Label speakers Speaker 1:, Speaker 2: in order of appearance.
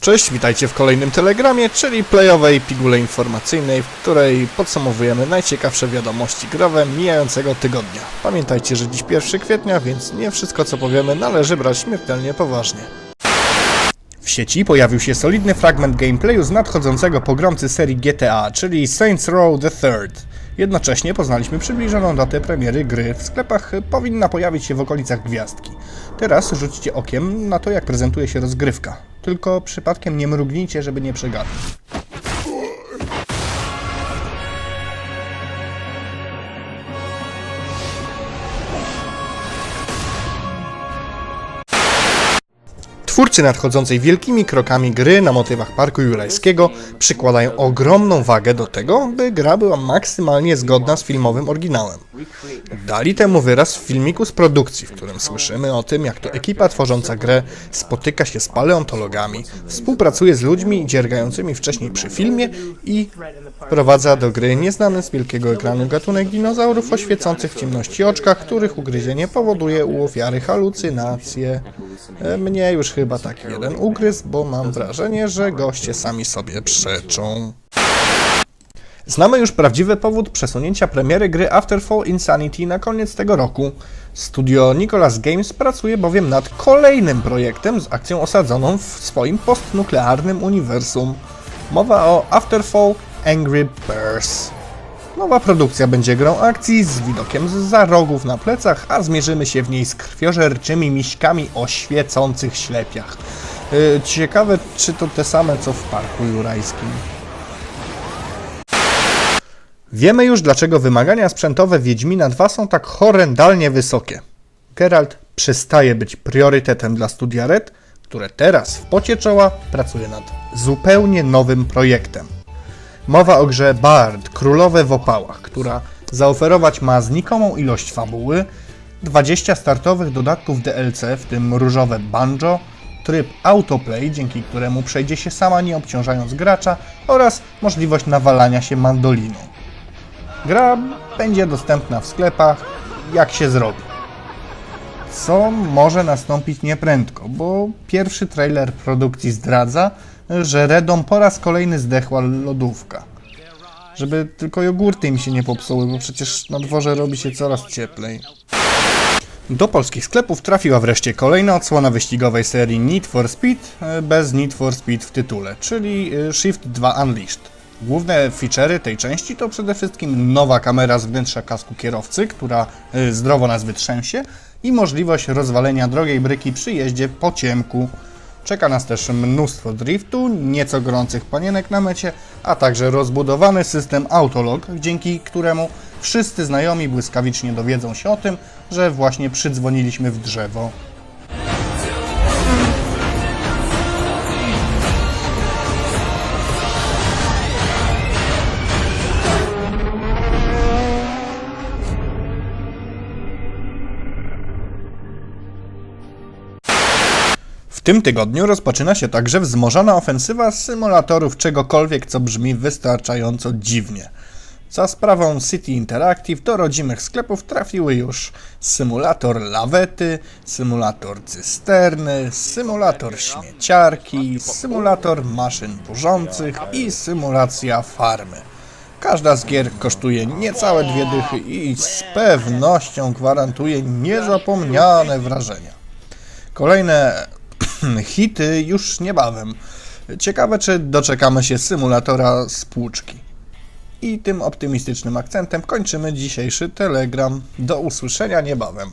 Speaker 1: Cześć, witajcie w kolejnym telegramie, czyli playowej pigule informacyjnej, w której podsumowujemy najciekawsze wiadomości growe mijającego tygodnia. Pamiętajcie, że dziś 1 kwietnia, więc nie wszystko co powiemy należy brać śmiertelnie poważnie. W sieci pojawił się solidny fragment gameplayu z nadchodzącego pogromcy serii GTA, czyli Saints Row the Third. Jednocześnie poznaliśmy przybliżoną datę premiery gry. W sklepach powinna pojawić się w okolicach gwiazdki. Teraz rzućcie okiem na to, jak prezentuje się rozgrywka. Tylko przypadkiem nie mrugnijcie, żeby nie przegapić. Twórcy nadchodzącej wielkimi krokami gry na motywach Parku Jurajskiego przykładają ogromną wagę do tego, by gra była maksymalnie zgodna z filmowym oryginałem. Dali temu wyraz w filmiku z produkcji, w którym słyszymy o tym, jak to ekipa tworząca grę spotyka się z paleontologami, współpracuje z ludźmi dziergającymi wcześniej przy filmie i wprowadza do gry nieznany z wielkiego ekranu gatunek dinozaurów o świecących w ciemności oczkach, których ugryzienie powoduje u ofiary halucynacje. E, Mnie już chyba taki jeden ugryzł, bo mam wrażenie, że goście sami sobie przeczą. Znamy już prawdziwy powód przesunięcia premiery gry Afterfall Insanity na koniec tego roku. Studio Nicolas Games pracuje bowiem nad kolejnym projektem z akcją osadzoną w swoim postnuklearnym uniwersum. Mowa o Afterfall Angry Birds. Nowa produkcja będzie grą akcji z widokiem za rogów na plecach, a zmierzymy się w niej z krwiożerczymi miśkami o świecących ślepiach. Yy, ciekawe, czy to te same co w Parku Jurajskim. Wiemy już, dlaczego wymagania sprzętowe Wiedźmina 2 są tak horrendalnie wysokie. Geralt przestaje być priorytetem dla studia Red, które teraz w pocie czoła pracuje nad zupełnie nowym projektem. Mowa o grze Bard, Królowe w opałach, która zaoferować ma znikomą ilość fabuły, 20 startowych dodatków DLC, w tym różowe banjo, tryb autoplay, dzięki któremu przejdzie się sama nie obciążając gracza oraz możliwość nawalania się mandoliną. Gra będzie dostępna w sklepach, jak się zrobi. Co może nastąpić nieprędko, bo pierwszy trailer produkcji zdradza, że Redom po raz kolejny zdechła lodówka. Żeby tylko jogurty mi się nie popsuły, bo przecież na dworze robi się coraz cieplej. Do polskich sklepów trafiła wreszcie kolejna odsłona wyścigowej serii Need for Speed e, bez Need for Speed w tytule, czyli e, Shift 2 Unleashed. Główne feature'y tej części to przede wszystkim nowa kamera z wnętrza kasku kierowcy, która e, zdrowo nas wytrzęsie i możliwość rozwalenia drogiej bryki przy jeździe po ciemku. Czeka nas też mnóstwo driftu, nieco gorących panienek na mecie, a także rozbudowany system Autolog, dzięki któremu wszyscy znajomi błyskawicznie dowiedzą się o tym, że właśnie przydzwoniliśmy w drzewo. W tym tygodniu rozpoczyna się także wzmożona ofensywa symulatorów czegokolwiek, co brzmi wystarczająco dziwnie. Za sprawą City Interactive do rodzimych sklepów trafiły już symulator lawety, symulator cysterny, symulator śmieciarki, symulator maszyn burzących i symulacja farmy. Każda z gier kosztuje niecałe dwie dychy i z pewnością gwarantuje niezapomniane wrażenia. Kolejne hity już niebawem. Ciekawe, czy doczekamy się symulatora spłuczki. I tym optymistycznym akcentem kończymy dzisiejszy telegram. Do usłyszenia niebawem.